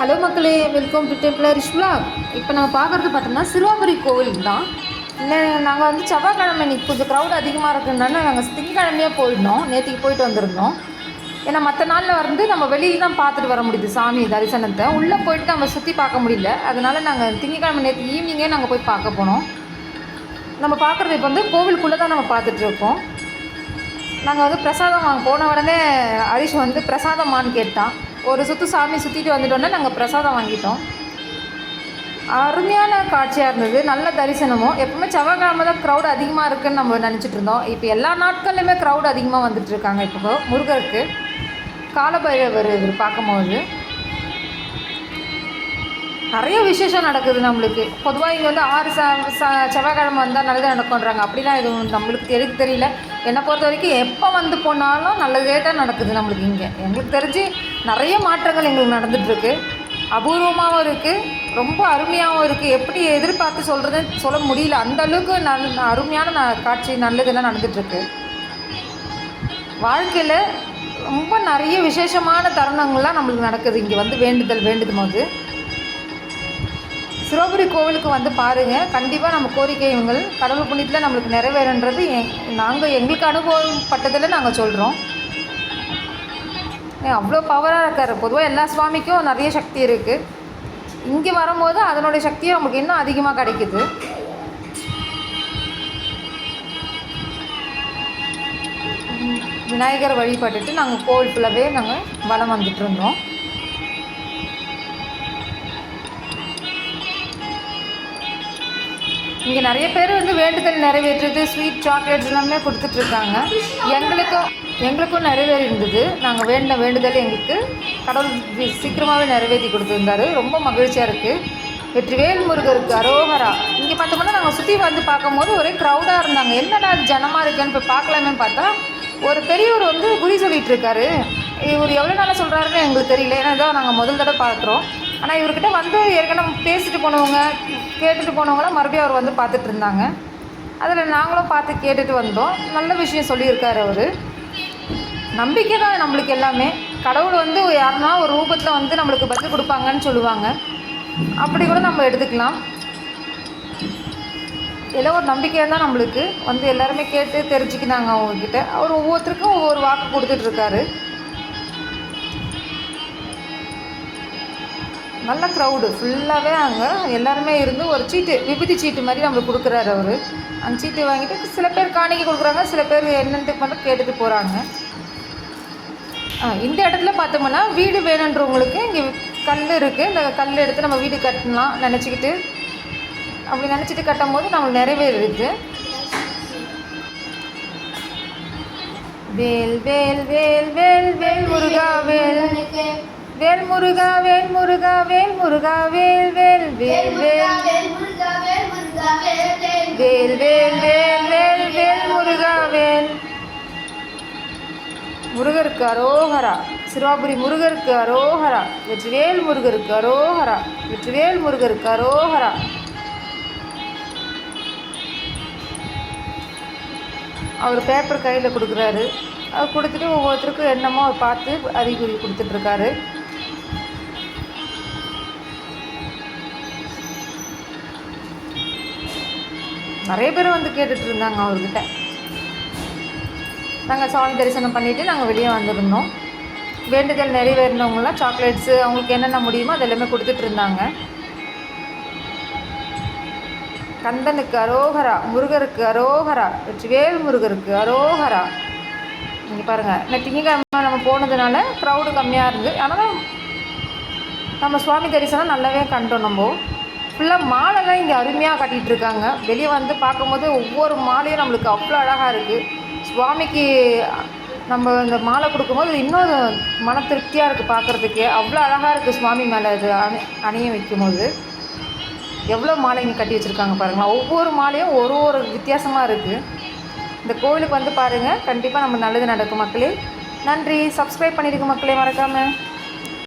Hello மக்களே welcome to டெம்பிளர் vlog. இப்போ நம்ம பார்க்குறது பார்த்தோம்னா சிறுவாபுரி கோவில் தான். இல்லை நாங்கள் வந்து செவ்வாய்க்கிழமை இன்னைக்கு கொஞ்சம் க்ரௌட் அதிகமாக இருக்குனால நாங்கள் திங்கக்கிழமையே போயிருந்தோம். நேற்றுக்கு போயிட்டு வந்திருந்தோம். ஏன்னா மற்ற நாளில் வந்து நம்ம வெளியில் தான் பார்த்துட்டு வர முடியுது சாமி தரிசனத்தை. உள்ளே போயிட்டு நம்ம சுற்றி பார்க்க முடியல. அதனால் நாங்கள் திங்கக்கிழமை நேற்று ஈவினிங்கே நாங்கள் போய் பார்க்க போனோம். நம்ம பார்க்குறது இப்போ வந்து கோவிலுக்குள்ளே தான் நம்ம பார்த்துட்ருக்கோம் நாங்கள் வந்து பிரசாதம் வாங்க போன உடனே ஹரிஷ் வந்து பிரசாதம்மான்னு கேட்டான். ஒரு சுற்று சாமி சுற்றிட்டு வந்துட்டோன்னே நாங்கள் பிரசாதம் வாங்கிட்டோம். அருமையான காட்சியாக இருந்தது. நல்ல தரிசனமும். எப்பவுமே செவ்வாய்க்கிழமை தான் க்ரௌட் அதிகமாக இருக்குன்னு நம்ம நினச்சிட்டு இருந்தோம். இப்போ எல்லா நாட்கள்லையுமே க்ரௌட் அதிகமாக வந்துட்டு இருக்காங்க இப்போ முருகருக்கு. காலபைரவர் இவர் பார்க்கும்போது நிறைய விசேஷம் நடக்குது நம்மளுக்கு. பொதுவாக இங்கே வந்து ஆறு ச ச செவ்வாய்க்கிழமை வந்தால் நல்லது நடக்கும்ன்றாங்க. அப்படிலாம் எதுவும் நம்மளுக்கு எனக்கு தெரியல. என்னை பொறுத்த வரைக்கும் எப்போ வந்து போனாலும் நல்லதே தான் நடக்குது நம்மளுக்கு இங்கே. எங்களுக்கு தெரிஞ்சு நிறைய மாற்றங்கள் எங்களுக்கு நடந்துகிட்ருக்கு அபூர்வமாகவும் இருக்குது ரொம்ப அருமையாகவும் இருக்குது எப்படி எதிர்பார்த்து சொல்கிறதுன்னு சொல்ல முடியல. அந்த அளவுக்கு நல் அருமையான ந காட்சி நல்லதெல்லாம் நடந்துகிட்ருக்கு வாழ்க்கையில் ரொம்ப நிறைய விசேஷமான தருணங்கள்லாம் நம்மளுக்கு நடக்குது. இங்கே வந்து வேண்டுதல் வேண்டுதும் போது சிரோபுரி கோவிலுக்கு வந்து பாருங்கள் கண்டிப்பாக நம்ம கோரிக்கைகள் கடவுள் புண்ணியத்தில் நம்மளுக்கு நிறைவேறுன்றது எங் நாங்கள் எங்களுக்கு அனுபவப்பட்டதில் நாங்கள் சொல்கிறோம் அவ்வளோ பவராக இருக்கார். பொதுவாக எல்லா சுவாமிக்கும் நிறைய சக்தி இருக்குது இங்கே வரும்போது அதனுடைய சக்தியும் நமக்கு இன்னும் அதிகமாக கிடைக்குது. விநாயகர் வழிபட்டுட்டு நாங்கள் கோவில் ஃபுல்லாகவே நாங்கள் வலம் வந்துட்டு இருந்தோம். இங்கே நிறைய பேர் வந்து வேண்டுதல் நிறைவேற்றுறது ஸ்வீட் சாக்லேட்ஸ் எல்லாமே கொடுத்துட்ருக்காங்க. எங்களுக்கும் எங்களுக்கும் நிறைவேறி இருந்தது நாங்கள் வேண்ட வேண்டுதல் எங்களுக்கு கடவுள் சீக்கிரமாகவே நிறைவேற்றி கொடுத்துருந்தாரு. ரொம்ப மகிழ்ச்சியாக இருக்குது வெற்றிவேல் முருகருக்கு அரோகரா. இங்கே பார்த்தோம்னா நாங்கள் சுற்றி வந்து பார்க்கும்போது ஒரே க்ரௌடாக இருந்தாங்க. என்னடா அது ஜனமாக இருக்குன்னு இப்போ பார்க்கலாமேன்னு பார்த்தா ஒரு பெரியவர் வந்து குறி சொல்லிட்டு இருக்காரு இவர் எவ்வளோ நாளாக சொல்கிறாருன்னு எங்களுக்கு தெரியல. ஏன்னா இதான் நாங்கள் முதல் தடவை பார்க்குறோம். ஆனால் இவர்கிட்ட வந்து ஏற்கனவே பேசிட்டு போனவங்க கேட்டுட்டு போனவங்களாம் மறுபடியும் அவர் வந்து பார்த்துட்டு இருந்தாங்க. அதில் நாங்களும் பார்த்து கேட்டுட்டு வந்தோம். நல்ல விஷயம் சொல்லியிருக்காரு அவர். நம்பிக்கை தான் நம்மளுக்கு எல்லாமே. கடவுள் வந்து யாருன்னா ஒரு ரூபத்தில் வந்து நம்மளுக்கு பதில் கொடுப்பாங்கன்னு சொல்லுவாங்க. அப்படி கூட நம்ம எடுத்துக்கலாம். எல்லாம் ஒரு நம்பிக்கையாக தான் நம்மளுக்கு. வந்து எல்லாருமே கேட்டு தெரிஞ்சுக்கினாங்க அவங்கக்கிட்ட அவர் ஒவ்வொருத்தருக்கும் ஒவ்வொரு வாக்கு கொடுத்துட்ருக்காரு நல்ல க்ரௌடு ஃபுல்லாகவே அங்கே எல்லாருமே இருந்து ஒரு சீட்டு விபூதி சீட்டு மாதிரி நம்மளுக்கு கொடுக்குறாரு அவர். அந்த சீட்டு வாங்கிட்டு சில பேர் காணிக்கை கொடுக்குறாங்க சில பேர் என்னென்னு மட்டும் கேட்டுட்டு போகிறாங்க ஆ, இந்த இடத்துல பார்த்தோம்னா வீடு வேணுன்றவங்களுக்கு இங்கே கல் இருக்குது இந்த கல் எடுத்து நம்ம வீடு கட்டலாம் நினச்சிக்கிட்டு. அப்படி நினச்சிட்டு கட்டும் போது நம்மளுக்கு நிறைவேறுது வேல் வேல் வேல் வேல் வேல் முருகா வேல். வேல் முருகா வேல் முருகா வேல். முருகா வேல் வேல் வேல் வேல். வேல் வேல் வேல் வேல் வேல் முருகா வேல். முருகருக்கு அரோகரா. சிறுவாபுரி முருகருக்கு அரோகரா. வெற்றிவேல் முருகருக்கு அரோகரா. வெற்றிவேல் முருகருக்கு அரோகரா. அவர் பேப்பர் கையில் கொடுக்குறாரு. அவர் கொடுத்துட்டு ஒவ்வொருத்தருக்கும் என்னமோ பார்த்து அறிகுறி கொடுத்துட்ருக்காரு நிறைய பேர் வந்து கேட்டுட்டு இருந்தாங்க அவர்கிட்ட. நாங்கள் சாமி தரிசனம் பண்ணிவிட்டு நாங்கள் வெளியே வந்திருந்தோம். வேண்டுதல் நிறைவேறினவங்களாம் சாக்லேட்ஸு அவங்களுக்கு என்னென்ன முடியுமோ அது எல்லாமே கொடுத்துட்டு இருந்தாங்க. கந்தனுக்கு அரோகரா முருகருக்கு அரோகரா வேல் முருகருக்கு அரோகரா. நீங்கள் பாருங்கள் இந்த திங்கக்கிழமை நம்ம போனதுனால க்ரௌடு கம்மியாக இருந்து ஆனால் நம்ம சுவாமி தரிசனம் நல்லாவே கண்டோம் நம்ம. ஃபுல்லாக மாலைலாம் இங்கே அருமையாக கட்டிகிட்டு இருக்காங்க. வெளியே வந்து பார்க்கும்போது ஒவ்வொரு மாலையும் நம்மளுக்கு அவ்வளோ அழகாக இருக்குது சுவாமிக்கு நம்ம இந்த மாலை கொடுக்கும்போது இன்னும் மன திருப்தியாக இருக்குது பார்க்குறதுக்கே. அவ்வளோ அழகாக இருக்குது சுவாமி மேலே இது அணி அணிய வைக்கும்போது. எவ்வளோ மாலை இங்கே கட்டி வச்சுருக்காங்க பாருங்களா ஒவ்வொரு மாலையும் ஒரு ஒரு வித்தியாசமாக இருக்குது இந்த கோவிலுக்கு வந்து பாருங்கள் கண்டிப்பாக நம்ம நல்லது நடக்கும் மக்களே. நன்றி. சப்ஸ்கிரைப் பண்ணியிருக்கு மக்களே மறக்காமல்